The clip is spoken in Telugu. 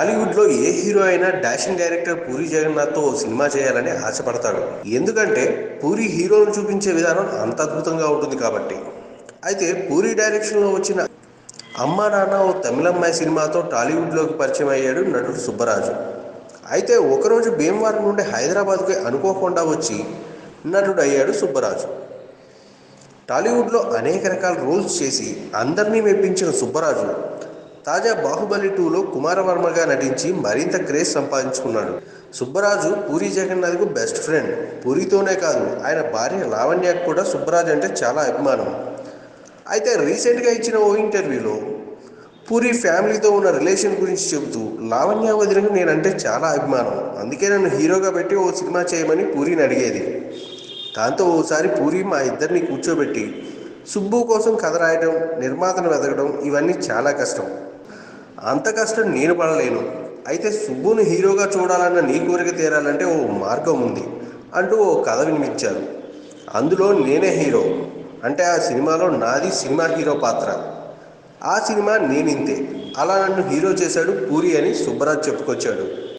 హాలీవుడ్లో ఏ హీరో అయినా డాషింగ్ డైరెక్టర్ పూరి జగన్నాథ్తో ఓ సినిమా చేయాలని ఆశపడతాడు. ఎందుకంటే పూరి హీరోను చూపించే విధానం అంత అద్భుతంగా ఉంటుంది కాబట్టి. అయితే పూరి డైరెక్షన్లో వచ్చిన అమ్మ నాన్న ఓ తమిళమ్మాయి సినిమాతో టాలీవుడ్లోకి పరిచయం అయ్యాడు నటుడు సుబ్బరాజు. అయితే ఒకరోజు భీమవరం నుండి హైదరాబాద్కి అనుకోకుండా వచ్చి నటుడు అయ్యాడు సుబ్బరాజు. టాలీవుడ్లో అనేక రకాల రోల్స్ చేసి అందరినీ మెప్పించిన సుబ్బరాజు తాజా బాహుబలి టూలో కుమారవర్మగా నటించి మరింత క్రేజ్ సంపాదించుకున్నాడు. సుబ్బరాజు పూరి జగన్నాథ్కు బెస్ట్ ఫ్రెండ్. పూరితోనే కాదు ఆయన భార్య లావణ్యకు కూడా సుబ్బరాజు అంటే చాలా అభిమానం. అయితే రీసెంట్గా ఇచ్చిన ఓ ఇంటర్వ్యూలో పూరి ఫ్యామిలీతో ఉన్న రిలేషన్ గురించి చెబుతూ లావణ్య వదినకు నేనంటే చాలా అభిమానం. అందుకే నన్ను హీరోగా పెట్టి ఓ సినిమా చేయమని పూరిని అడిగేది. దాంతో ఓసారి పూరి మా ఇద్దరిని కూర్చోబెట్టి సుబ్బు కోసం కథ రాయడం నిర్మాతను వెతకడం ఇవన్నీ చాలా కష్టం. అంత కష్టం నేను పడలేను. అయితే సుబ్బును హీరోగా చూడాలన్న నీ కోరిక తీరాలంటే ఓ మార్గం ఉంది అంటూ ఓ కథ వినిపించారు. అందులో నేనే హీరో. అంటే ఆ సినిమాలో నాది సినిమా హీరో పాత్ర. ఆ సినిమా నేనింతే. అలా నన్ను హీరో చేశాడు పూరి అని సుబ్బరాజ్ చెప్పుకొచ్చాడు.